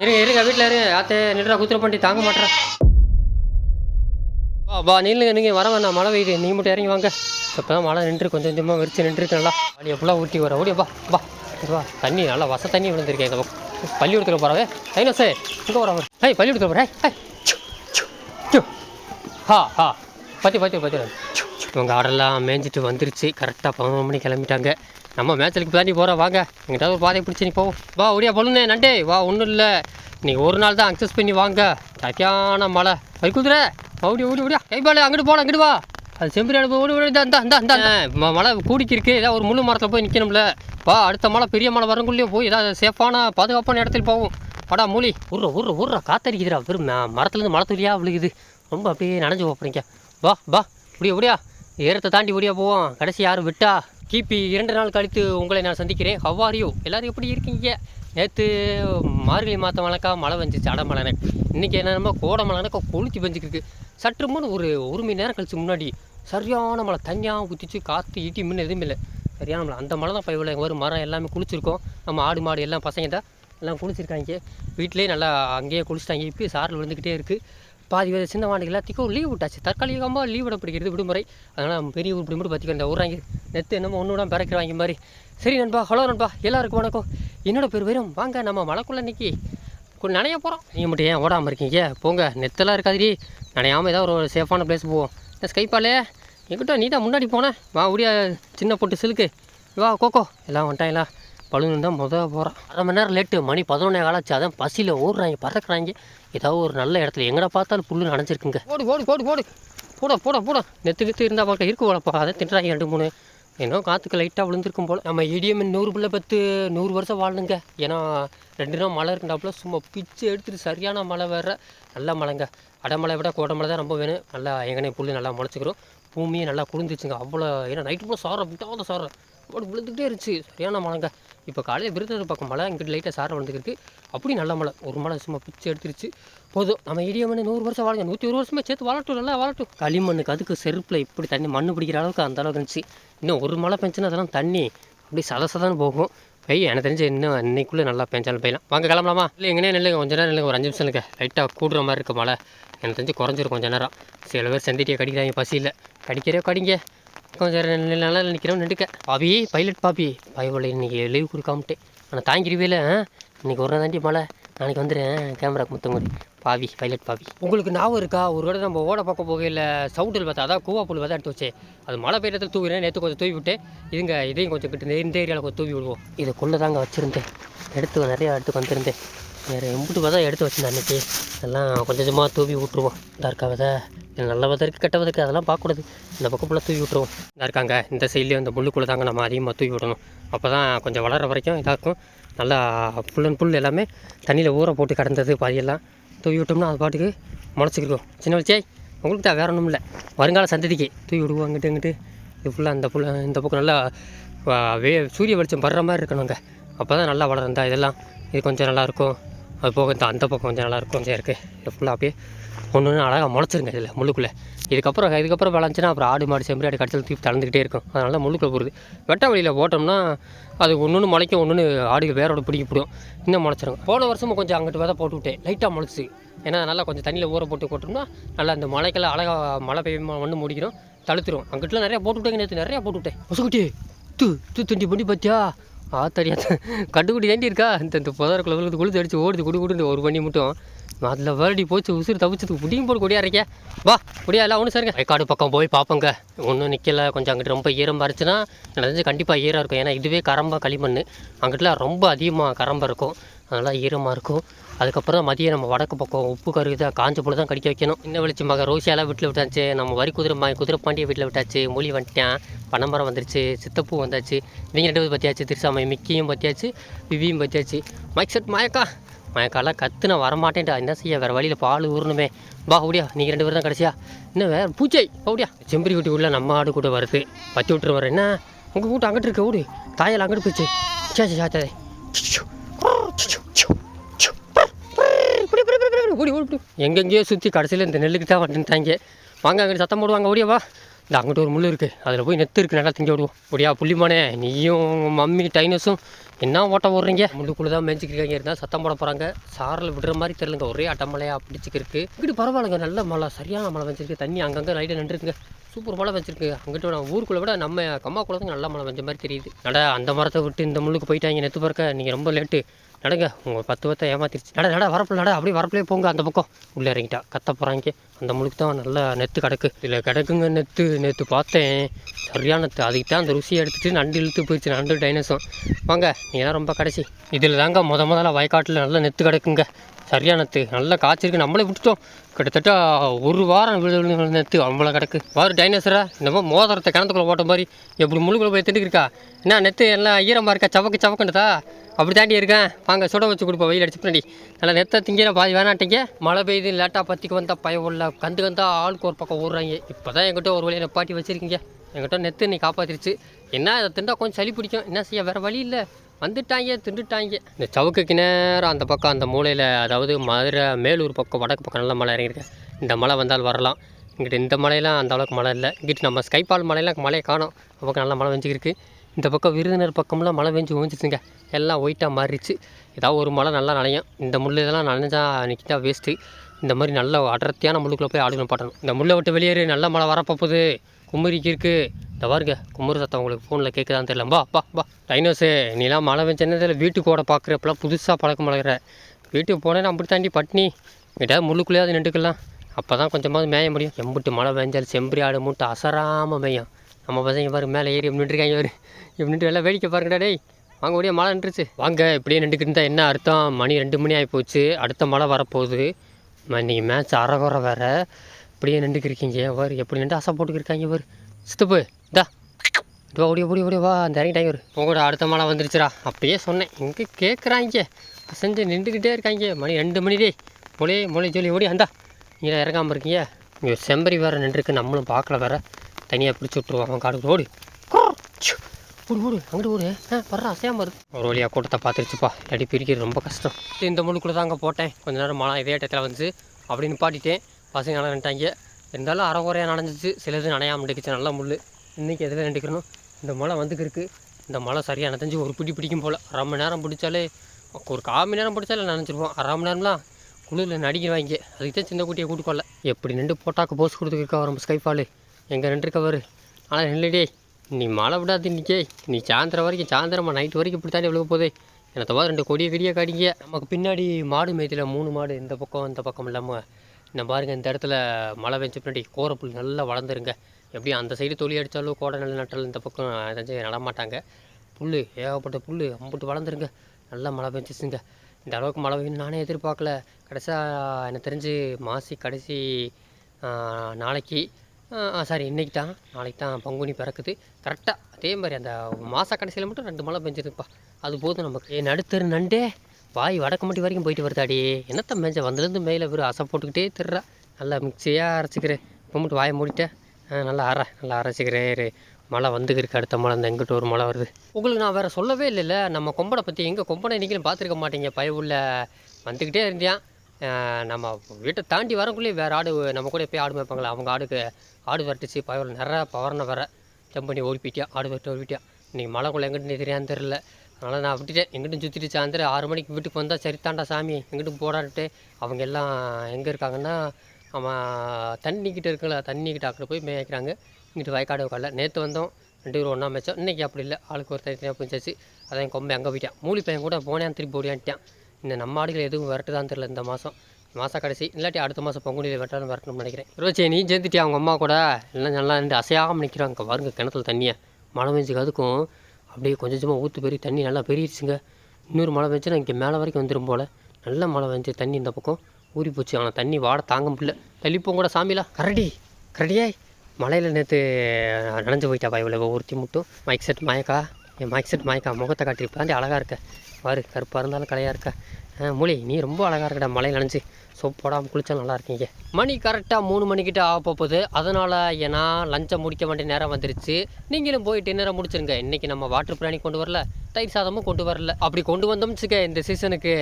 இருங்க இருங்க வீட்டில் இருங்க ஆத்தே நின்றா குத்துற பண்ணி தாங்க மாட்டேறேன் வா வா நில்லுங்க நீங்கள் வர வேணாம் மழை பெய்யுது. நீங்கள் மட்டும் இறங்கி வாங்க. இப்போ தான் மழை நின்று கொஞ்சம் கொஞ்சமாக வெறிச்சு நின்றுருக்கு நல்லா வழியை ஃபுல்லாக ஊட்டி வர. ஓடியா வா வா. வா. தண்ணி நல்லா வச தண்ணி விழுந்திருக்கேன் இந்த பக்கம். பள்ளிக்கூடத்தில் போகிறவே தைனஸே இங்கே வர ஐய் பள்ளிக்கூடத்தில் போகிறேன் ஐய் ஹா ஹா. பற்றி பற்றி பற்றி இவங்க ஆடெல்லாம் மேய்ஞ்சிட்டு வந்துருச்சு. கரெக்டாக பதினொன்று மணி கிளம்பிட்டாங்க. நம்ம மேட்சலுக்கு தாண்டி போகிறோம் வாங்க. எங்கிட்ட ஒரு பாதையை பிடிச்சி நீ போவோம் வா ஒடியா பொழுனே நண்டே. வா ஒன்றும் இல்லை. நீங்கள் ஒரு நாள் தான் அக்சஸ் பண்ணி வாங்க. சரியான மழை. வரி குதிரை. ஓடி ஓடி ஓடியா கைப்பாடு அங்கிட்டு போகலாம் அங்கிட்டு வா. அது செம்பரி அடுப்பு ஓடி ஓடி இந்த இந்த இந்த மழை கூடிக்கு இருக்கு ஏதாவது ஒரு முள்ளு மரத்தில் போய் நிற்கணும்ல வா அடுத்த மழை பெரிய மழை வரங்குள்ளேயே போய் ஏதாவது சேஃபான பாதுகாப்பான இடத்துல போவோம். படா மூலி உர்ற உர்ற உர்ற. காத்தடிக்குதுடா. வெறும் மரத்துலேருந்து மழை துளியாக விழுகுது. ரொம்ப அப்படியே நனைஞ்சு போகிறீங்க வா வா. இப்படியா இப்படியா ஏரத்தை தாண்டி இப்படியா போவோம். கடைசி யாரும் விட்டா. கிபி இரண்டு நாள் கழித்து உங்களை நான் சந்திக்கிறேன். ஹவ்வாரியோ எல்லாரும் எப்படி இருக்கீங்க? நேற்று மார்கழி மாதம் மழைக்கா மழை வந்துச்சு அடமழைனே இன்றைக்கி என்ன கோடை மலைனாக்கா கொளுத்தி பெஞ்சுக்கிருக்கு. சற்று முன் ஒரு ஒரு மணி நேரம் கழிச்சு முன்னாடி சரியான மழை தனியாக ஊற்றிச்சு காற்று ஈட்டி மின்னு எதுவுமே இல்லை. சரியான மழை. அந்த மழை தான் பயிவில் எங்கள் ஒரு மரம் எல்லாமே குளிச்சிருக்கோம். நம்ம ஆடு மாடு எல்லாம் பசங்க தான் எல்லாம் குளிச்சிருக்காங்க. வீட்டிலே நல்லா அங்கேயே குளிச்சிட்டாங்க. இப்போ சாரில் விழுந்துக்கிட்டே இருக்குது பாதி பேர் சின்ன வாண்டிகள் எல்லாத்துக்கும் லீவ் விட்டாச்சு. தற்காலிகமாக லீவ் விட பிடிக்கிறது விடுமுறை. அதனால் பெரிய ஊர் விடுமுறை பார்த்துக்கிறேன் இந்த ஊராங்க நெத்து என்னமோ ஒன்று விடாம பிறக்கிறாங்க மாதிரி. சரி நண்பா ஹலோ நண்பா எல்லாருக்கும் வணக்கம். என்னோட பேர் வெறும். வாங்க நம்ம மழைக்குள்ள இன்னைக்கு கொஞ்சம் நனைய போகிறோம் நீங்கள் மட்டும் ஏன் ஓடாமல் இருக்கீங்க? போங்க நெத்தெல்லாம் இருக்காதுடி. நனையாமல் ஏதாவது ஒரு சேஃபான பிளேஸ் போவோம். இந்த ஸ்கைப்பாலே எங்கிட்ட நீ தான் முன்னாடி போனேன் வா உடைய சின்ன பொட்டு சிலுக்கு. வா கோகோ. எல்லாம் வந்துட்டாங்களா? பலூன் தான் முத போகிறான் அரை மணி நேரம் லேட்டு மணி பதினொன்னே காலாச்சு அதான் பசியில் ஓடுறாங்க பறக்குறாங்க. ஏதாவது ஒரு நல்ல இடத்துல எங்கடா பார்த்தாலும் புல்லு நனைஞ்சிருக்குங்க. போடு போடு போடு போடு போட போட போட. நெத்து கித்து இருந்தால் பார்க்க இருக்கு போலப்பா அதை தின்றாங்க ரெண்டு மூணு. இன்னும் காற்றுக்கு லைட்டாக விழுந்திருக்கும் போல். நம்ம இடியம் நூறு பிள்ளை பத்து நூறு வருஷம் வாழணுங்க ஏன்னா ரெண்டு நாள் மழை இருக்குண்டாப்புல சும்மா பிச்சு எடுத்துட்டு சரியான மழை வேற நல்ல மழைங்க. அடமழை விட கோடமலை தான் ரொம்ப வேணும். நல்லா எங்கனே புல்லு நல்லா முளைச்சிக்கிறோம் பூமியும் நல்லா குளிர்ந்துச்சுங்க. அவ்வளோ ஏன்னா நைட்டு ஃபுல்லாக சாரம் விட்டாவது சாரம் அப்படி விழுந்துகிட்டே இருந்துச்சு. சரியான மழைங்க. இப்போ காலையில் விருதுநகர் பக்கம் மழை இங்கிட்டு லைட்டாக சாரம் விழுந்துருக்கு அப்படி நல்ல மழை. ஒரு மழை சும்மா பிச்சு எடுத்துருச்சு. போதும். நம்ம இடியமண்ணு நூறு வருஷம் வாழுங்க நூற்றி ஒரு வருஷமே சேர்த்து வாழட்டும் நல்லா வாழட்டும். களிமண்ணுக்கு அதுக்கு செருப்பில் இப்படி தண்ணி மண்ணு பிடிக்கிற அளவுக்கு அந்த அளவுக்கு இருந்துச்சு. இன்னும் ஒரு மழை பெஞ்சுன்னா அதெல்லாம் தண்ணி அப்படி சதசதன்னு போகும். பெய் எனக்கு தெரிஞ்சு இன்னும் இன்னைக்குள்ளே நல்லா பெஞ்சாலும் பெய்யலாம். வாங்க கிளம்பலாமா? இல்லை எங்கேனே நில்லுங்க. கொஞ்ச நேரம் நில்லுங்க. ஒரு அஞ்சு நிமிஷம் நில்லுங்க. லைட்டாக கூடுற மாதிரி இருக்கு மழை. எனக்கு தெரிஞ்சு குறைஞ்சிரும் கொஞ்சம் நேரம். சில பேர் செந்திட்டியை கடிக்கிறாங்க பசியில் கடிக்கிறே கடிங்க. கொஞ்சம் ரெண்டு நல்லா நிற்கிறோம் நடுக்க பாபி பைலட் பாபி. பயவில் இன்னைக்கு லீவ் கொடுக்காமட்டு ஆனால் தாங்கிருவேல இன்னைக்கு ஒரு நாள் தாண்டி மழை. நாளைக்கு வந்துடுறேன் கேமராக்கு முத்தங்குடி பாவி பைலட் பாவி உங்களுக்கு ஞாபகம் இருக்கா? ஒரு தடவை நம்ம ஓட பக்கம் போகையில் சவுண்டில் பார்த்தா அதான் கூவா புல் பார்த்தா எடுத்து வச்சே அது மழை பெய்யறதுல தூவினேன் நேற்று கொஞ்சம் தூவி விட்டு இதுங்க இதையும் கொஞ்சம் கிட்ட இந்த ஏரியாவில் கொஞ்சம் தூவி விடுவோம். இதுக்குள்ளே தாங்க வச்சுருந்தேன். எடுத்து நிறையா எடுத்து வந்திருந்தேன். வேறு எம்பிட்டு பார்த்தா எடுத்து வச்சிருந்தேன் அன்றைக்கி எல்லாம் கொஞ்சம் கொஞ்சமாக தூவி விட்ருவோம் இந்த இருக்கா விதை? நல்ல விதை இருக்குது கெட்ட விதைக்கு அதெல்லாம் பார்க்கக்கூடாது. இந்த பக்கம் ஃபுல்லாக தூவி விட்ருவோம் இதாக இருக்காங்க. இந்த சைட்லேயும் இந்த முள்ளுக்குள்ளே தாங்க நம்ம அதிகமாக தூவி விடணும். அப்போ தான் கொஞ்சம் வளர வரைக்கும் இதாக்கும் நல்லா ஃபுல் அண்ட் ஃபுல் எல்லாமே தண்ணியில் ஊற போட்டு கடந்தது பாதியெல்லாம். தூவி விட்டோம்னா அது பாட்டுக்கு முளைச்சிக்கிருக்கும் சின்ன வச்சே உங்களுக்கு தான் வேற ஒன்றும் இல்லை வருங்கால சந்ததிக்கு தூவி விடுவோம் அங்கிட்டு இங்கிட்டு. இது ஃபுல்லாக அந்த ஃபுல்லாக இந்த பக்கம் நல்லா வே சூரிய வெளிச்சம் படுற மாதிரி இருக்கணுங்க. அப்போ தான் நல்லா வளரும் இதெல்லாம். இது கொஞ்சம் நல்லாயிருக்கும் அது போக இந்த அந்த பக்கம் கொஞ்சம் நல்லா இருக்கும் கொஞ்சம் இருக்குது இது ஃபுல்லாக அப்படியே ஒன்று ஒன்று அழகாக முளைச்சிருங்க இதில் முள்ளுக்குள்ளே. இதுக்கப்புறம் இதுக்கப்புறம் விளைஞ்சுன்னா அப்புறம் ஆடு மாடு செம்பரி ஆடு கடிச்சல் தூக்கி தளர்ந்துக்கிட்டே இருக்கும். அதனால முள்ளுக்குள்ளே போகுது வெட்ட வழியில் போட்டோம்னா அது ஒன்று ஒன்று முளைக்கும் ஒன்று ஆடுகள் வேரோட பிடிக்கப்படும் இன்னும் முளைச்சிருங்க போன வருஷமும் கொஞ்சம் அங்கிட்டு விதை போட்டு விட்டேன். லைட்டாக முளைச்சி. ஏன்னா நல்லா கொஞ்சம் தண்ணியில் ஊற போட்டு போட்டோம்னா நல்லா அந்த மழைக்கெல்லாம் அழகாக மழை பெய்யும் மண்ணு முடிக்கிறோம் தழுத்துரும். அங்கிட்டலாம் நிறையா போட்டு விட்டேங்க நேற்று நிறையா போட்டு விட்டேன். முசுக்குட்டி தூ தூ துண்டி பண்ணி பார்த்தியா ஆத்தடியா கண்டுக்குடி தாண்டி இருக்கா? இந்த இந்த புதருக்குள்ள விழுந்து குளித்து அடிச்சு ஓடுது குடி குடுன்னு ஒரு பண்ணி மட்டும். அதில் வருடி போச்சு உசுறு தவிச்சதுக்கு புடியும் போட்டு கொடியா இருக்கே. வா கொடியா எல்லாம் ஒன்று சரிங்க. வயக்காடு பக்கம் போய் பார்ப்போங்க ஒன்றும் நிற்கல கொஞ்சம் அங்கிட்டு ரொம்ப ஈரமாக இருந்துச்சுன்னா எனக்கு கண்டிப்பாக ஈரம் இருக்கும். ஏன்னா இதுவே கரம்பாக களிமண் அங்கிட்டலாம் ரொம்ப அதிகமாக கரம்பை இருக்கும். அதனால் ஈரமாக இருக்கும். அதுக்கப்புறம் மதியம் நம்ம வடக்கு பக்கம் உப்பு கருகு தான் காஞ்ச போல தான் கடிக்க வைக்கணும். இன்னும் வெளிச்சு மக ரோசியாலாம் வீட்டில் விட்டாச்சு. நம்ம வரி குதிரை மா குதிரை பாண்டிய வீட்டில் விட்டாச்சு. மொழி வந்துட்டேன். பனைமரம் வந்துருச்சு. சித்தப்பூ வந்தாச்சு. இவங்க ரெண்டு பேரும் பற்றியாச்சு திருசாமை மிக்கியும் பற்றியாச்சு விவியும் பற்றியாச்சு மைக் செட் மயக்கா. மயக்காலாம் கத்து நான் வரமாட்டேன்டா. என்ன செய்ய? வேறு வழியில் பால் ஊறணுமே. பா ஓடியா. நீங்கள் ரெண்டு பேரும் தான் கடைசியா. இன்னும் வேறு பூச்சை. ஓடியா. செம்பரி குட்டி உள்ள நம்ம ஆடு கூட வருது. பற்றி விட்டுரு வர என்ன? உங்கள் கூட்டம் அங்கிட்டு இருக்க. ஓடு. தாயால் அங்கிட்டு போச்சு சே சாத்தே ஓடி ஓடி எங்கெங்கேயோ சுற்றி கடைசியில் இந்த நெல்லுக்கு தான் வந்துட்டாங்க. வாங்க அங்கே சத்தம் போடுவாங்க ஓடியா வா. இந்த அங்கிட்ட ஒரு முள் இருக்குது அதில் போய் நெத்து இருக்குது நல்லா திங்க விடுவோம். ஓடியா புள்ளிமானே நீயும் மம்மி டைனஸும் என்ன ஓட்ட ஓடுறீங்க முள்ளுக்குள்ளே தான் மேய்ச்சிக்கிறாங்க இருந்தால் சத்தம் போட போகிறாங்க சாரில் விடுற மாதிரி தெரிலங்க ஒரே அட்டமலையாக பிடிச்சிக்கிருக்கு. இப்படி பரவாயில்லைங்க நல்ல மழை சரியான மழை வச்சிருக்கு தண்ணி அங்கங்கே லைட்டாக நின்றுருக்குங்க சூப்பர் மழை வச்சிருக்கு அங்கிட்ட நான் ஊருக்குள்ளே விட நம்ம கம்மா குளத்துக்கு நல்ல மழை வச்ச மாதிரி தெரியுது. நட அந்த மரத்தை விட்டு இந்த முள்ளுக்கு போயிட்டாங்க நெத்து பறக்க. நீங்கள் ரொம்ப லேட்டு நடங்க உங்கள் பத்து பத்தை ஏமாத்திருச்சு. நட நட வரப்பில் நட அப்படியே வரப்பிலே போங்க அந்த பக்கம். உள்ளே இறங்கிட்டா. கத்த போகிறாங்க அந்த முழுக்கு தான் நல்லா நெத்து கிடக்கு. இதில் கிடக்குங்க நெத்து நேற்று பார்த்தேன். சரியான நெத்து. அதுக்கு தான் அந்த ருசியை எடுத்துகிட்டு நண்டு இழுத்து போயிடுச்சு நண்டு டைனஸும் வாங்க நீங்களாம் ரொம்ப கடைசி. இதில் தாங்க முத முதல்ல வயக்காட்டில் நல்லா நெத்து கிடக்குங்க. சரியான நெத்து நல்லா காய்ச்சிருக்கு நம்மளே விட்டுட்டோம். கிட்டத்தட்ட ஒரு வாரம் விழு விழு அவ்வளோ கிடக்கு. வாரு டைனோசரா என்னமோ மோதிரத்தை கிணத்துக்குள்ளே ஓட்ட மாதிரி. எப்படி முழுக்குள்ள போய் திண்டுக்கு இருக்கா? என்ன நெத்து எல்லாம் ஈரமாக இருக்கா சவக்கு சவக்குன்றதா? அப்படி தாண்டி இருக்கேன். வாங்க சுட வச்சு கொடுப்போம். வெயில் அடிச்சு பின்னாடி. நல்லா நெத்தை திங்கிற பாதி வேணாட்டிங்க. மழை பெய்யுது லேட்டாக பற்றிக்கு வந்தால் பயம் உள்ள. கந்து கந்தா ஆளுக்கு ஒரு பக்கம் ஓடுறாங்க இப்போ தான் எங்கிட்ட ஒரு வழியை நெப்பாட்டி வச்சுருக்கீங்க. என்கிட்ட நெத்து நீ காப்பாற்றிருச்சு என்ன அதை திண்டா கொஞ்சம் சளி பிடிக்கும். என்ன செய்ய வேறு வழி இல்லை. வந்துட்டாங்க திண்டுட்டாங்க இந்த சவுக்குக்கு நேரம் அந்த பக்கம் அந்த மூலையில் அதாவது மதுரை மேலூர் பக்கம் வடக்கு பக்கம் நல்லா மழை இறங்கியிருக்கு. இந்த மழை வந்தால் வரலாம். இங்கிட்ட இந்த மலையெல்லாம் அந்த அளவுக்கு மழை இல்லை. இங்கிட்டு நம்ம ஸ்கைபால் மலையெல்லாம் மழையை காணும். அந்த பக்கம் நல்லா மழை வெஞ்சிருக்கு இந்த பக்கம் விருதுநர் பக்கம்லாம் மழை வெஞ்சு ஓஞ்சிச்சுங்க எல்லாம் ஒயிட்டாக மாறிடுச்சு. ஏதாவது ஒரு மழை நல்லா நனையும். இந்த முள் இதெல்லாம் நனைஞ்சா நிற்கிட்டா வேஸ்ட்டு இந்த மாதிரி நல்ல அடர்த்தியான முள்ளுக்குள்ளே போய் ஆளுநர் பாட்டணும். இந்த முள்ளை விட்டு வெளியேறி நல்ல மழை வரப்போகுது. கும்மரிக்கு இருக்குது இந்த பாருங்க குமரி சத்தம் உங்களுக்கு ஃபோனில் கேட்குதான்னு தெரியல. பா பா பா டைனோஸு நீலாம் மழை வெஞ்சனதில் வீட்டுக்கு ஓட பார்க்குறப்பெல்லாம் புதுசாக பழக்கம் பழகிற வீட்டுக்கு போனேன்னா அப்படி தாண்டி பட்னி எதாவது முள்ளுக்குள்ளேயாவது நின்றுக்கலாம். அப்போ தான் கொஞ்சமாவது மேய முடியும். எம்பிட்டு மழை பெஞ்சாலும் செம்பரி ஆடு மூட்டை அசராமல் மேயும். நம்ம பசங்க பாரு மேலே ஏறி நின்றுருக்காங்க இவர். இப்படி நின்று எல்லாம் வேடிக்கை பாருங்கடா டேய். வாங்க முடியும் மழை நின்றுச்சு வாங்க இப்படியே நின்றுக்கிட்டு இருந்தால் என்ன அர்த்தம்? மணி ரெண்டு மணி ஆகி போச்சு. அடுத்த மழை வரப்போகுது. இன்றைக்கி மேட்ச் அறகுறை வேறு. அப்படியே நின்றுக்கிருக்கீங்க பாரு எப்படி நின்று அசை போட்டுக்கிருக்காங்க பாரு சித்தப்பு இந்தா. இதோ ஓடி ஓடி ஓடி வா அந்த இறங்கிட்டாங்க ஒரு உங்களோட அடுத்த மழை வந்துருச்சுடா. அப்படியே சொன்னேன். இங்கே கேட்குறாங்க செஞ்சு நின்றுக்கிட்டே இருக்காங்க. மணி ரெண்டு மணி டே. மொழி மொழி ஓடி அந்தா நீங்கள் இறங்காமல் இருக்கீங்க. இங்கே செம்பரி வேறு நின்றுருக்கு. நம்மளும் பார்க்கல வேற. தனியாக பிடிச்சி விட்ருவாங்க காடுக்கு ஓடி. ஓடு ஓடு. அங்கிட்டு ஓடு. ஆ வர்ற அசையாம வருது ஒரு வழியாக கூட்டத்தை பார்த்துருச்சுப்பா. இல்லாட்டி பிரிக்கிறது ரொம்ப கஷ்டம். இந்த முழுக்குள்ள தாங்க போட்டேன். கொஞ்ச நேரம் மழை இதே இடத்துல வந்து அப்படி நிப்பாட்டிட்டேன். பசங்க நல்லா நின்ட்டாங்க இருந்தாலும் அரை குறையாக நனைஞ்சிச்சு. சிலது நனையாமல் நின்றுக்குச்சு நல்ல முள் இன்றைக்கி எதில் நின்றுக்கணும் இந்த மழை வந்துக்கிருக்கு இந்த மழை சரியாக நனைஞ்சு ஒரு பிடி பிடிக்கும் போல். அரை மணி நேரம் பிடிச்சாலே ஒரு கால் மணி நேரம் பிடிச்சாலே நினச்சிருப்போம் அரை மணி நேரம்லாம் குளிரில் நடிக்கிறவாங்க. அதுக்கு தான் சின்ன குட்டியை கூட்டுக்கொள்ள எப்படி நின்று போட்டாக்கு போஸ் கொடுத்துருக்கா நம்ம ஸ்கைஃபாலு எங்கே நின்றுருக்கவர் ஆனால் நில்லடே. நீ மழை விடாது இன்னைக்கே. நீ சாயந்தரம் வரைக்கும் சாயந்தரமா நைட் வரைக்கும் இப்படி எவ்வளோ விழுக போதே என்னத்தவா ரெண்டு கொடியை கடியாக காடிங்க நமக்கு பின்னாடி மாடு மேய்த்தில். மூணு மாடு. இந்த பக்கம் இந்த பக்கம் இல்லாமல் இந்த பாருங்கள் இந்த இடத்துல மழை பெஞ்ச பின்னாடி கோரப்புல் நல்லா வளர்ந்துருங்க. எப்படியும் அந்த சைடு தொழில் அடித்தாலும் கோடை நல்ல நட்டாலும் இந்த பக்கம் ஏதாச்சும் நடமாட்டாங்க புல் ஏகப்பட்ட புல் அம்புட்டு வளர்ந்துருங்க. நல்லா மழை பெஞ்சிச்சுங்க. இந்த அளவுக்கு மழை பெய்யும் நானே எதிர்பார்க்கல. கடைசியாக எனக்கு தெரிஞ்சு மாசி கடைசி நாளைக்கு சாரி இன்றைக்கி தான் நாளைக்கு தான் பங்குனி பிறக்குது. கரெக்டாக அதே மாதிரி அந்த மாத கடைசியில் மட்டும் ரெண்டு மழை பெஞ்சிருப்பா அது போதும் நமக்கு. ஏ நடுத்தரு நண்டே. வாய் வடக்கம்பட்டி வரைக்கும் போயிட்டு வருதாடி. என்னத்த மேஞ்ச வந்துலேருந்து மேலே வெறும் அசை போட்டுக்கிட்டே திருறா. நல்லா மிக்சியாக அரைச்சிக்கிறேன் இப்போ மட்டும் வாயை மூடிட்டேன் நல்லா அரை நல்லா அரைச்சிக்கிறேன் மழை வந்துக்கிருக்கு அடுத்த மழை. இந்த எங்கிட்ட ஒரு மழை வருது. உங்களுக்கு நான் வேறு சொல்லவே இல்லைல்ல. நம்ம கொம்பனை பற்றி எங்கே கொம்பனை நீங்களும் பார்த்துருக்க மாட்டீங்க. பயவுள்ள வந்துக்கிட்டே இருந்தியான் நம்ம வீட்டை தாண்டி வரக்குள்ளேயே வேறு ஆடு நம்ம கூட போய் ஆடு மேய்ப்பாங்களே. அவங்க ஆடுக்கு ஆடு வரட்டுச்சு பயவில் நிறையா பவரனை வர ஜம்ப் பண்ணி ஓடி போயிட்டியா? ஆடு வரட்டு ஓடி போயிட்டியா? இன்றைக்கி மழைக்குள்ளே எங்கிட்டு தெரியான்னு தெரில அதனால் நான் விட்டுட்டேன். எங்கிட்டும் சுற்றிட்டு சாயந்தரம் ஆறு மணிக்கு வீட்டுக்கு வந்தால் சரித்தாண்டா சாமி. எங்கிட்டும் போடான்ட்டு அவங்க எல்லாம் எங்கே இருக்காங்கன்னா அவன் தண்ணிக்கிட்ட இருக்குல்ல தண்ணிக்கிட்ட அக்கடை போய் மேய்க்கிறாங்க. இங்கிட்டு வயக்காடு உட்கால நேற்று வந்தோம். ரெண்டு பேரும் ஒன்றா மேய்ச்சோம். இன்றைக்கி அப்படி இல்லை. ஆளுக்கு ஒரு தனித்தனியாக பிடிச்சாச்சு அதான் கொம்பை அங்கே போயிட்டான். மூலி பையன் கூட போனேன் திருப்பி ஓடியான்ட்டான் இந்த நம்ம ஆடுகள் எதுவும் விரட்டுதான் தெரில இந்த மாதம் மாதம் கடைசி. இல்லாட்டி அடுத்த மாதம் பொங்குடியில் வெட்டாலும் வரணும்னு நினைக்கிறேன். இருபத்தி நீ ஜெயித்துட்டியா? அவங்க அம்மா கூட? எல்லாம் நல்லா இருந்து அசையாமல் நிற்கிறாங்க வருங்க கிணத்துல தண்ணியை. மழை பெஞ்சுக்கு அதுக்கும் அப்படியே கொஞ்சம் கொஞ்சமாக ஊற்று பெரிய தண்ணி நல்லா பெருகிடுச்சுங்க. இன்னொரு மழை பெஞ்சுன்னா இங்கே மேலே வரைக்கும் வந்துடும் போல். நல்ல மழை பெஞ்சு தண்ணி இந்த பக்கம் ஊறி போச்சு. ஆனால் தண்ணி வாட தாங்க முடியல. தள்ளிப்போம் கூட சாமிலா கரடி கரடியாய் மலையில் நேற்று நனைஞ்சு போயிட்டாப்பா இவ்வளோ ஒருத்தி மட்டும் மைக் செட் மயக்கா? என் மைக் செட் மயக்கா? முகத்தை காட்டியிருப்பாண்டி அழகாக இருக்க? பாரு கருப்பாக இருந்தாலும் கலையாக இருக்க. மூளை மூலி நீ ரொம்ப அழகாக இருக்கடா. மலையில் நனைஞ்சு. சோப் போடாமல் குளிச்சா நல்லா இருக்கீங்க. மணி கரெக்டாக மூணு மணிக்கிட்ட ஆக போகுது. அதனால் ஏன்னா லஞ்சம் முடிக்க வேண்டிய நேரம் வந்துருச்சு. நீங்களும் போய் டின்னரை முடிச்சிருங்க. இன்றைக்கி நம்ம வாட்டர் பிராணி கொண்டு வரல தயிர் சாதமும் கொண்டு வரல. அப்படி கொண்டு வந்தோம்னு வச்சுக்க இந்த சீசனுக்கு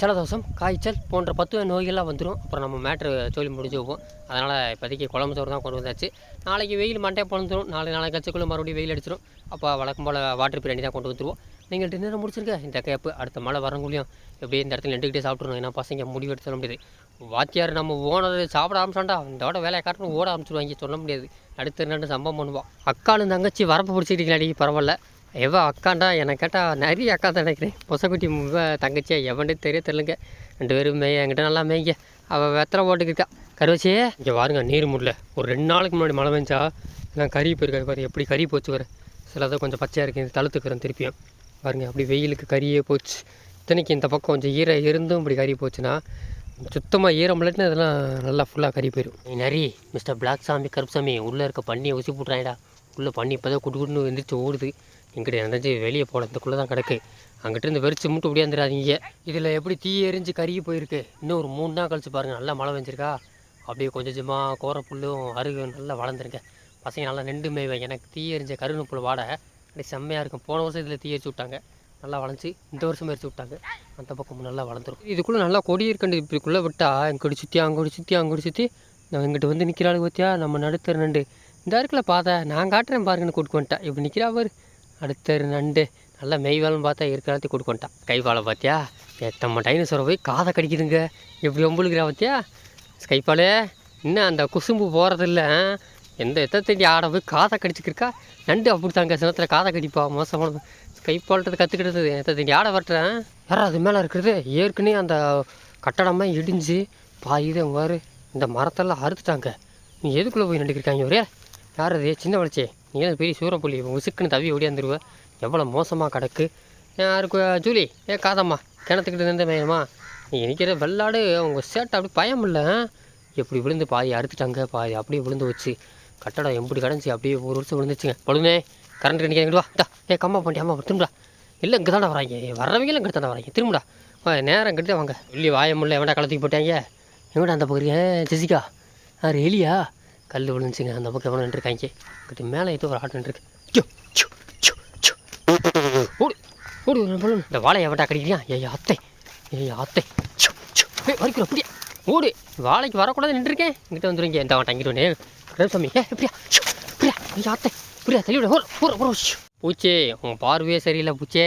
ஜலதோஷம் காய்ச்சல் போன்ற பத்து நோய்கள்லாம் வந்துடும் அப்புறம் நம்ம மேட்ரு சொல்லி முடிஞ்சு போவோம் அதனால் இப்போதைக்கு குழம்பு சோறு தான் கொண்டு வந்தாச்சு. நாளைக்கு வெயில் மண்டே பொழுந்துடும் நாலு நாளை கழிச்சுக்குள்ளே மறுபடியும் வெயில் அடிச்சிடும் அப்போ வழக்கம் போல் வாட்டர் பிரியாணி தான் கொண்டு வந்துருவோம். நீங்கள் டின்னரை முடிச்சிருங்க. இந்த கேப்பு அடுத்த மழை வரங்குள்ளையும் எப்படியே இந்த இடத்துல நின்றுக்கிட்டே சாப்பிட்ருணும் ஏன்னா பசங்க முடிவு எடுத்து சொல்ல முடியாது. வாத்தியார் நம்ம ஓனர் சாப்பிட ஆரம்பிச்சாண்டா இதோட வேலையை காட்டணும் ஓட ஆரம்பிச்சிருவாங்க சொல்ல முடியாது. அடுத்த ரெண்டு சம்பவம் பண்ணுவான். அக்காலும் தங்கச்சி வரப்பு பிடிச்சிக்கிட்டீங்களாடி பரவாயில்ல. எவ அக்காண்டா? என்னை கேட்டால் நிறைய அக்கா தான் நினைக்கிறேன். பொசக்குட்டி தங்கச்சியா? எவன்டே தெரிய தெரிலுங்க ரெண்டு பேரும் மேய என்கிட்ட நல்லா மேய்ங்க. அவள் வெத்தலை போட்டுக்கிட்டா கருவச்சியே இங்கே பாருங்க நீர் முடியல ஒரு ரெண்டு நாளுக்கு முன்னாடி மழை பெஞ்சா நான் கறி போயிருக்காரு பாரு. எப்படி கறி போச்சு வர சிலதை கொஞ்சம் பச்சையாக இருக்குது தழுத்துக்கிறேன் திருப்பியும். பாருங்க அப்படி வெயிலுக்கு கறியே போச்சு. இத்தனைக்கு இந்த பக்கம் கொஞ்சம் ஈர இருந்தும் இப்படி கறி போச்சுன்னா சுத்தமாக ஈரம் அதெல்லாம் நல்லா ஃபுல்லாக கறி போயிடும் நரி மிஸ்டர் பிளாக் சாமி கருப்புசாமி உள்ளே இருக்க பண்ணியை ஊசி போட்டுறாங்கடா. உள்ளே பண்ணி இப்போ தான் குட்டு குட்டுன்னு எந்திரிச்சு ஓடுது. எங்கிட்ட எந்தாச்சு வெளியே போகல இதுக்குள்ளே தான் கிடக்கு. அங்கிட்ட இருந்து வெறிச்சு மட்டும் ஒடியாந்துடாதீங்க இதில் எப்படி தீ எரிஞ்சு கருகி போயிருக்கு? இன்னும் ஒரு மூணு நாள் கழிச்சு பாருங்கள் நல்லா மழை வெஞ்சிருக்கா அப்படியே கொஞ்சம் கொஞ்சமாக கோர புல்லும் அருகு நல்லா வளர்ந்துருங்க பசங்க நல்லா நெண்டு மேய்வாங்க எனக்கு தீ எரிஞ்ச கருணு புல் வாட. அப்படியே செம்மையாக இருக்கும். போன வருஷம் இதில் தீ எரிச்சு விட்டாங்க. நல்லா வளைஞ்சி இந்த வருஷம் எடுத்து விட்டாங்க. அந்த பக்கம் நல்லா வளர்ந்துரும் இதுக்குள்ளே நல்லா கொடி இருக்கண்டு இப்படிக்குள்ளே விட்டா இங்கடி சுற்றி அங்கடி சுற்றி அங்கடி சுற்றி நான் இங்கிட்ட வந்து நிற்கிறாள் பார்த்தியா நம்ம நடுத்தர் நண்டு. இந்த இருக்குல்ல பாதை நான் காட்டுறேன் பாருங்கன்னு கூட்டு வந்துட்டேன் இப்படி நிற்கிறா பாரு. அடுத்தர் நண்டு. நல்லா மெய்வாலும் பார்த்தா இருக்கிறாத்தையும் கூட்டு வந்துட்டான் கைவாழை பார்த்தியா எத்தம்ம டைனோசரை போய் காதை கடிக்குதுங்க. எப்படி ஒம்புலுக்கிறா பார்த்தியா ஸ்கைப்பாலே இன்னும் அந்த குசும்பு போகிறதில்ல எந்த எத்தனை தேடி ஆட போய் காதை கடிச்சிக்கிருக்கா? நண்டு அப்படித்தாங்க சினத்தில் காதை கடிப்பா மோசமானது போல்றது கற்றுக்கிட்டது எத்தனை தேடி ஆட வரட்டுறேன் யாரா அது மேலே இருக்கிறது. ஏற்கனவே அந்த கட்டடமாக இடிஞ்சு பாயுது வாரு இந்த மரத்தெல்லாம் அறுத்துட்டாங்க. நீ எதுக்குள்ளே போய் நண்டுக்கிருக்காங்க ஒரே யார் அது? சின்ன வளர்ச்சி. நீ ஏன் பெரிய சூரப்புள்ளி உசுக்குன்னு தவி ஓடியாந்துருவ எவ்வளோ மோசமாக கிடக்கு. யாருக்கு ஜூலி? ஏ காதம்மா? கிணத்துக்கிட்டு இருந்த மேயம்மா நீ நிற்கிற வெள்ளாடு அவங்க சேட்டை அப்படி பயம் இல்லை. எப்படி விழுந்து பாதி அறுத்துட்டாங்க? பாதி அப்படியே விழுந்து வச்சு கட்டடம் எப்படி கடைஞ்சி அப்படியே ஒரு வருஷம் விழுந்துச்சுங்க பொழுதுமே கரண்ட் கணிக்க வா. டா ஏ கம்மா பண்ணி அம்மா திரும்புடா. இல்லை இங்கே தானே வராங்க. வரவங்களும் இங்கே தானே வராங்க. திரும்புடா. வா நேரம் இங்கிட்ட வாங்க. சொல்லி வாய முடியல எவன்டா கலத்துக்கு போட்டாங்க எங்கடா அந்த பக்கம் ஜெசிகா. ஆ எலியா? கல் விழுந்துச்சுங்க. அந்த பக்கம் எவனோ நின்றுருக்காங்க. கிட்ட மேலே ஏதோ ஒரு ஆட்டம் நின்றுருக்கு. ஓடு ஓடு இந்த வாழை எவன்டா கிடைக்கிறியா ஏய் அத்தை. ஏய் அத்தை. ச்சோ, வரைக்கும் அப்படியே மூடு. வாழைக்கு வரக்கூடாது நின்றுருக்கேன். இங்கிட்ட வந்துருங்க இந்த அவன் தங்கிட்டு ரவிசாமி ஏ எப்படியா ச்சோ, பிரியா ஏய் அத்தை தள்ளி விட ஒரு ஒரு ஒரு பூச்சே உன் பார்வையே சரியில்லை பூச்சே.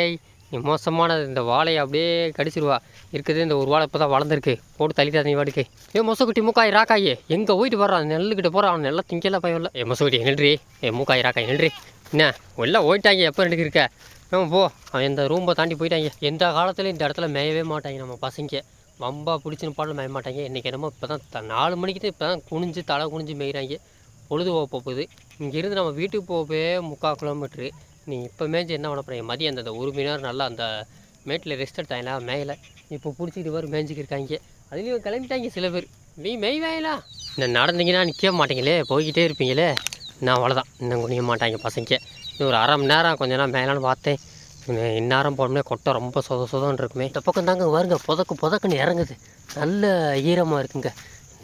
நீ மோசமானது இந்த வாழையை அப்படியே கடிச்சிருவா. இருக்குது இந்த ஒரு வாழை இப்போ தான் வளர்ந்துருக்கு. போட்டு தள்ளிட்டா நீ வாடுக்கு ஏ மொசக்குட்டி மூக்காய் ராக்காயே எங்கே போயிட்டு போகிறான் நெல்லுக்கிட்ட போகிறான் அவன் நல்லா திங்கல பயம் ஏ மொசக்குட்டி நின்றி ஏ மூக்காய் ராக்காய் நின்றி என்ன எல்லாம் ஓயிட்டாங்க எப்போ ரெண்டுக்கு இருக்க? அவன் போ. அவன் இந்த ரூம்பை தாண்டி போயிட்டாங்க. எந்த காலத்துலையும் இந்த இடத்துல மேயவே மாட்டாங்க நம்ம பசங்க. வம்பா பிடிச்சின்னு பாடலும் மேய மாட்டாங்க. இன்றைக்கி என்னமோ இப்போ தான் நாலு மணிக்கு தான் இப்போ தான் குனிஞ்சு தலை குனிஞ்சு மேய்கிறாங்க பொழுது போக போகுது. இங்கேருந்து நம்ம வீட்டுக்கு போகவே முக்கால் கிலோமீட்ரு நீ இப்போ மேய்ஞ்சி என்ன பண்ண போகிறீங்க மதியம் அந்த ஒரு மணி நேரம் நல்லா அந்த மேட்டில் ரெஸ்ட் எடுத்தாங்களா? மேயலை. இப்போ பிடிச்சிக்கிட்டு வரும் மேய்ஞ்சிக்கிருக்காங்க அதுலேயும் கிளம்பிட்டாங்க சில பேர். நீ மேய்வாயிலா? இந்த நடந்தீங்கன்னா நிற்க மாட்டீங்களே? போய்கிட்டே இருப்பீங்களே? நான் அவ்வளோதான் இன்னும் குனிய மாட்டாங்க பசங்க. இன்னும் ஒரு அரை மணி நேரம் கொஞ்ச நேரம் மேலான்னு பார்த்தேன். இந்நேரம் போனோம்னா கொட்டை ரொம்ப சொத சொதன்னு இருக்குமே. இந்த பக்கம் தாங்க வருங்க புதக்கு புதக்குன்னு இறங்குது. நல்ல ஈரமாக இருக்குங்க.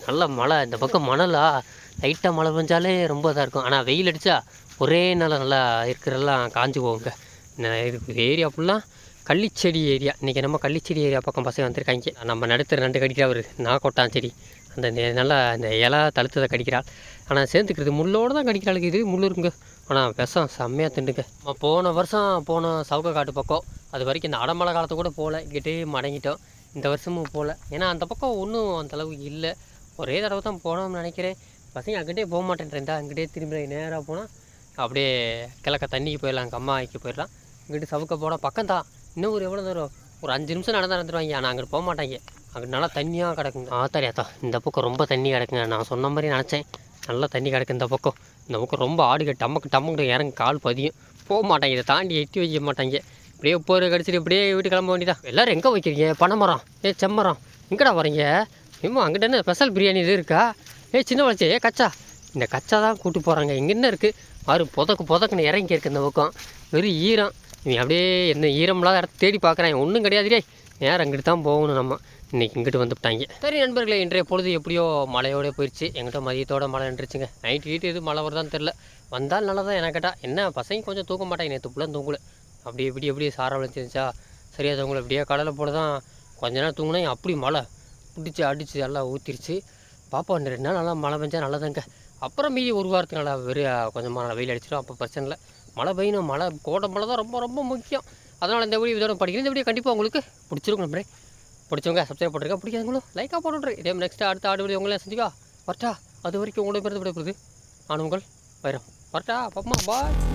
நல்ல மழை. இந்த பக்கம் மணலா லைட்டாக மழை பெஞ்சாலே ரொம்ப இதாக இருக்கும். ஆனால் வெயில் அடித்தா ஒரே நாள் நல்லா இருக்கிறதெல்லாம் காஞ்சு போகுங்க. இது ஏரியா ஃபுல்லாக கள்ளிச்செடி ஏரியா இன்றைக்கி நம்ம கள்ளிச்செடி ஏரியா பக்கம் பசங்க வந்திருக்காங்க. நம்ம நடுத்தர நண்டு கடிக்கிறவர் நான் கொட்டான் செடி. அந்த நெ- நல்லா அந்த இலை தழுத்ததை கடிக்கிறாள். ஆனால் சேர்ந்துக்கிறது முள்ளோடு தான் கடிக்கிறாளுக்கு இது முள் இருக்குங்க. ஆனால் விஷம் செம்மையாக திண்டுங்க நம்ம போன வருஷம் போன சவுக்க காட்டு பக்கம் அது வரைக்கும் இந்த அடமழை காலத்து கூட போகல. இங்கிட்டே மடங்கிட்டோம். இந்த வருஷமும் போகல. ஏன்னா அந்த பக்கம் ஒன்றும் அந்தளவுக்கு இல்லை. ஒரே தடவை தான் போனோம்னு நினைக்கிறேன். பசங்க அங்கிட்டே போக மாட்டேன்டா அங்கிட்டே திரும்பி நேராக போனால் அப்படியே கிழக்க தண்ணிக்கு போயிடலாம் அங்கே ஆக்கி போயிடலாம். இங்கிட்டு சவுக்க போனால் பக்கம் தான். இன்னும் ஒரு எவ்வளோ தூரம்? ஒரு அஞ்சு நிமிஷம் நடந்து நடந்துருவாங்க. ஆனால் அங்கிட்டு போக மாட்டாங்க. அங்கிட்டு நல்லா தண்ணியாக கிடக்குங்க. ஆத்தாரி இந்த பக்கம் ரொம்ப தண்ணி கிடக்குங்க. நான் சொன்ன மாதிரி நினச்சேன். நல்லா தண்ணி கிடக்கு இந்த பக்கம். இந்த பக்கம் ரொம்ப ஆடுக டம்மக்கு டம்முக்கு இறங்கி கால் பதியும். போக மாட்டாங்க இதை தாண்டி எட்டி வைக்க மாட்டாங்க. இப்படியே போகிற கடிச்சிட்டு இப்படியே வீட்டு கிளம்ப வேண்டியதா எல்லோரும் எங்கே வைக்கிறீங்க? பனைமரம் ஏ செம்மரம். எங்கடா வரீங்க இம்மா அங்கிட்ட என்ன ஸ்பெஷல் பிரியாணி இது இருக்கா? ஏ சின்ன வளர்ச்சி ஏ கச்சா. இந்த கச்சா தான் கூட்டு போகிறாங்க இங்கே என்ன இருக்குது மாறு புதக்கு புதக்குன்னு இறங்கி இருக்கு இந்த பக்கம். வெறும் ஈரம். இவன் அப்படியே என்ன ஈரம்லாம் இடத்த தேடி பார்க்குறான் ஒன்றும் கிடையாது டேய். நேரம் அங்கிட்டு தான் போகணும் நம்ம. இன்றைக்கி இங்கிட்டு வந்துவிட்டாங்க சரி நண்பர்களே இன்றைய பொழுது எப்படியோ மழையோட போயிடுச்சு எங்கிட்ட மதியத்தோட மழை நின்றுச்சுங்க. நைட் வீட்டு எது மழை வருதான்னு தெரில வந்தால் நல்லா தான் எனக்கு கேட்டால் என்ன பசங்க கொஞ்சம் தூக்க மாட்டாங்க நேற்று ஃபுல்லாக தூங்கல. அப்படி இப்படி எப்படி சாரம் விளைச்சிருந்துச்சா சரியாக தூங்கல அப்படியே கடலை போட தான் கொஞ்ச நேரம் தூங்கினா அப்படி மழை பிடிச்சி அடித்து எல்லாம் ஊற்றிருச்சு பாப்பா ரெண்டு நாள் நல்லா மழை பெஞ்சா நல்லதாங்க. அப்புறம் மீதி ஒரு வாரத்துக்கு நல்லா வெறும் கொஞ்சமாக நல்லா வெயில் அடிச்சிடும். அப்போ பிரச்சனை இல்லை. மழை பெய்யணும். மழை கோடை மழை தான் ரொம்ப ரொம்ப முக்கியம். அதனால் இந்த வீடியோ இதோட படிக்கிறேன். இந்த வீடியோ கண்டிப்பாக உங்களுக்கு பிடிச்சிருக்கும் நம்பரே பிடிச்சவங்க சப்ஸ்கிரைப் பண்ணுறேன் பிடிக்காதவங்களும் லைக்காக போட்டுட்ரு இதே நெக்ஸ்ட் அடுத்த ஆடு வீடியோ உங்களே சந்திக்கா வரட்டா. அது வரைக்கும் உங்களோட பிறந்து விடப்படுது நான் உங்கள் வைரம். வரட்டா. பாப்பமா. பாய்